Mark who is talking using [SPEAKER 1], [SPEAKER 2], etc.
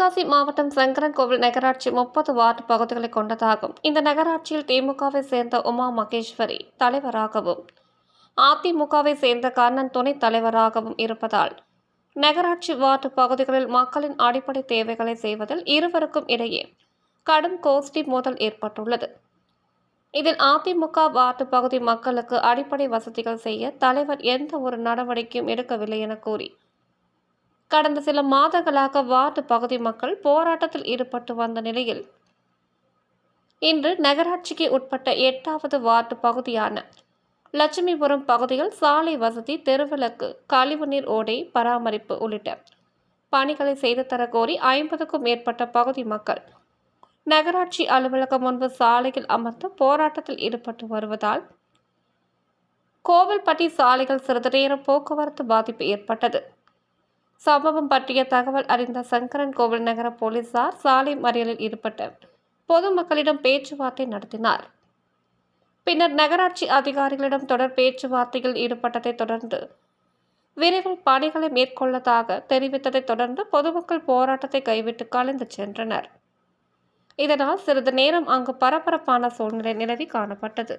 [SPEAKER 1] மாவட்டம் சங்கரன்கோவில் நகராட்சி முப்பது வார்டு பகுதிகளை கொண்டதாகும். இந்த நகராட்சியில் திமுகவை சேர்ந்த உமா மகேஸ்வரி தலைவராகவும் அதிமுகவை சேர்ந்த கர்ணன் துணை தலைவராகவும் இருப்பதால் நகராட்சி வார்டு பகுதிகளில் மக்களின் அடிப்படை தேவைகளை செய்வதில் இருவருக்கும் இடையே கடும் கோஷ்டி மோதல் ஏற்பட்டுள்ளது. இதில் அதிமுக வார்டு பகுதி மக்களுக்கு அடிப்படை வசதிகள் செய்ய தலைவர் எந்த ஒரு நடவடிக்கையும் எடுக்கவில்லை என கூறி கடந்த சில மாதங்களாக வார்டு பகுதி மக்கள் போராட்டத்தில் ஈடுபட்டு வந்த நிலையில் இன்று நகராட்சிக்கு உட்பட்ட எட்டாவது வார்டு பகுதியான லட்சுமிபுரம் பகுதியில் சாலை வசதி தெருவிளக்கு கழிவுநீர் ஓடை பராமரிப்பு உள்ளிட்ட பணிகளை செய்து தர கோரி ஐம்பதுக்கும் மேற்பட்ட பகுதி மக்கள் நகராட்சி அலுவலகம் முன்பு சாலையில் அமர்ந்து போராட்டத்தில் ஈடுபட்டு வருவதால் கோவில்பட்டி சாலைகள் சிறிது நேரம் போக்குவரத்து பாதிப்பு ஏற்பட்டது. சம்பவம் பற்றிய தகவல் அறிந்த சங்கரன் கோவில் நகர போலீசார் சாலை மறியலில் ஈடுபட்ட பொதுமக்களிடம் பேச்சுவார்த்தை நடத்தினார். பின்னர் நகராட்சி அதிகாரிகளிடம் தொடர் பேச்சுவார்த்தையில் ஈடுபட்டதை தொடர்ந்து விரைவில் பணிகளை மேற்கொள்ளதாக தெரிவித்ததைத் தொடர்ந்து பொதுமக்கள் போராட்டத்தை கைவிட்டு கலைந்து சென்றனர். இதனால் சிறிது நேரம் அங்கு பரபரப்பான சூழ்நிலை நிலவி காணப்பட்டது.